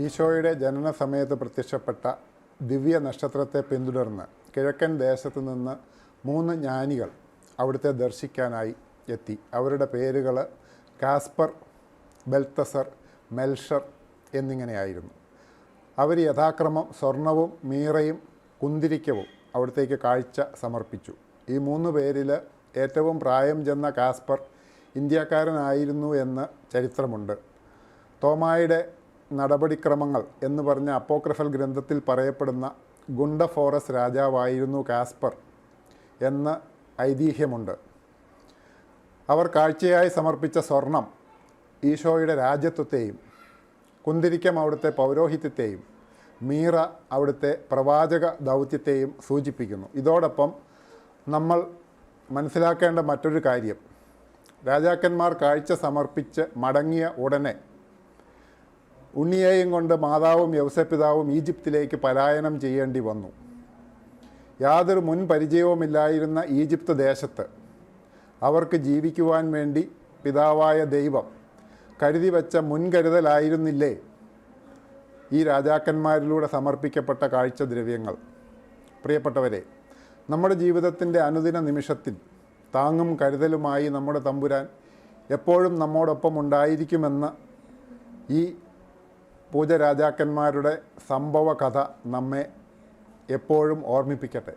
ഈശോയുടെ ജനന സമയത്ത് പ്രത്യക്ഷപ്പെട്ട ദിവ്യ നക്ഷത്രത്തെ പിന്തുടർന്ന് കിഴക്കൻ ദേശത്ത് നിന്ന് മൂന്ന് ജ്ഞാനികൾ അവിടുത്തെ ദർശിക്കാനായി എത്തി. അവരുടെ പേരുകൾ കാസ്പർ ബെൽത്തസർ മെൽഷർ എന്നിങ്ങനെയായിരുന്നു. അവർ യഥാക്രമം സ്വർണവും മീറയും കുന്തിരിക്കവും അവിടത്തേക്ക് കാഴ്ച സമർപ്പിച്ചു. ഈ മൂന്ന് പേരിൽ ഏറ്റവും പ്രായം ചെന്ന കാസ്പർ ഇന്ത്യക്കാരനായിരുന്നു എന്ന് ചരിത്രമുണ്ട്. തോമായുടെ നടപടിക്രമങ്ങൾ എന്ന് പറഞ്ഞ അപ്പോക്രഫൽ ഗ്രന്ഥത്തിൽ പറയപ്പെടുന്ന ഗുണ്ടഫോറസ് രാജാവായിരുന്നു കാസ്പർ എന്ന് ഐതിഹ്യമുണ്ട്. അവർ കാഴ്ചയായി സമർപ്പിച്ച സ്വർണം ഈശോയുടെ രാജ്യത്വത്തെയും കുന്തിരിക്കം അവിടുത്തെ പൗരോഹിത്യത്തെയും മീറ അവിടുത്തെ പ്രവാചക ദൗത്യത്തെയും സൂചിപ്പിക്കുന്നു. ഇതോടൊപ്പം നമ്മൾ മനസ്സിലാക്കേണ്ട മറ്റൊരു കാര്യം. രാജാക്കന്മാർ കാഴ്ച സമർപ്പിച്ച് മടങ്ങിയ ഉടനെ ഉണ്ണിയെയും കൊണ്ട് മാതാവും യവസപിതാവും ഈജിപ്തിലേക്ക് പലായനം ചെയ്യേണ്ടി വന്നു. യാതൊരു മുൻ പരിചയവുമില്ലായിരുന്ന ഈജിപ്ത് ദേശത്ത് അവർക്ക് ജീവിക്കുവാൻ വേണ്ടി പിതാവായ ദൈവം കരുതി വച്ച മുൻകരുതലായിരുന്നില്ലേ? ഈ രാജാക്കന്മാരിലൂടെ സമർപ്പിക്കപ്പെട്ട കാഴ്ചദ്രവ്യങ്ങൾ പ്രിയപ്പെട്ടവരെ നമ്മുടെ ജീവിതത്തിന്റെ അനുദിന നിമിഷത്തിൽ താങ്ങും കരുതലുമായി നമ്മുടെ തമ്പുരാൻ എപ്പോഴും നമ്മോടൊപ്പം ഉണ്ടായിരിക്കുമെന്ന് ഈ പൂജരാജാക്കന്മാരുടെ സംഭവ കഥ നമ്മെ എപ്പോഴും ഓർമ്മിപ്പിക്കട്ടെ.